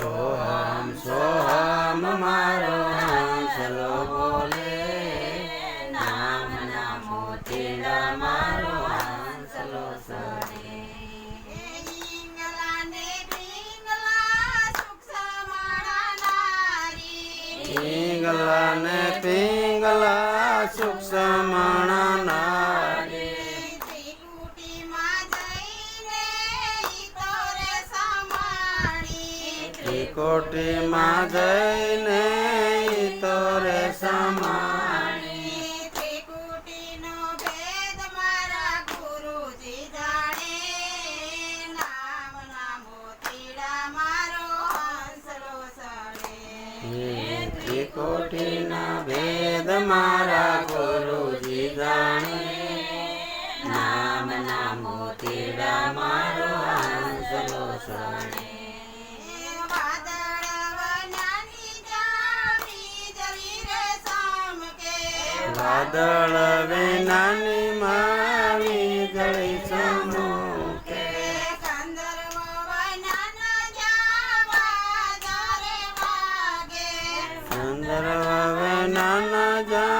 સોહમ સોહમ મારો હંસલો બોલે નામ નામો તેરા મારો હંસલો સરે પિંગલા ને પિંગલા સુખ કોટીમાં જઈને તોરે સમાણી. ત્રિકુટીનો ભેદ મારા ગુરુજી જાણે. નામના મોતીડા મારો હંસલો ભેદ મારા ગુરુજી જાણે. વાદળવે નાની માવી ગળી સમૂકે સંદર્ભ નાના જા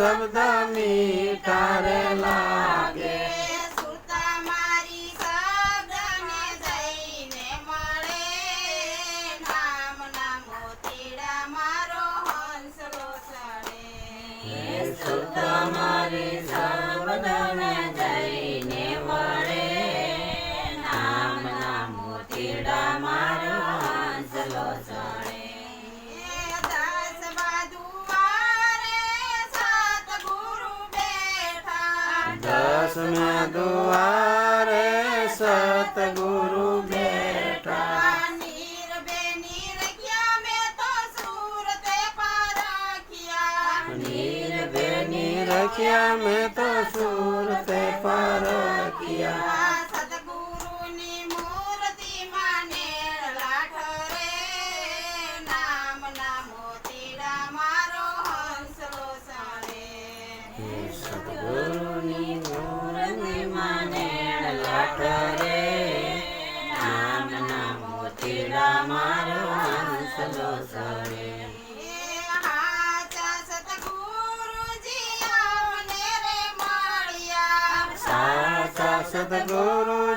શબ્દ મીઠા રે. पास में दुआरे सतगुरु बेटा नीर बे नीर किया मैं तो सूरत पारा किया नीर बे नीर किया मैं तो सूरत पारा किया Good. શીલા મારો હંસલો સળે. સદગુરુ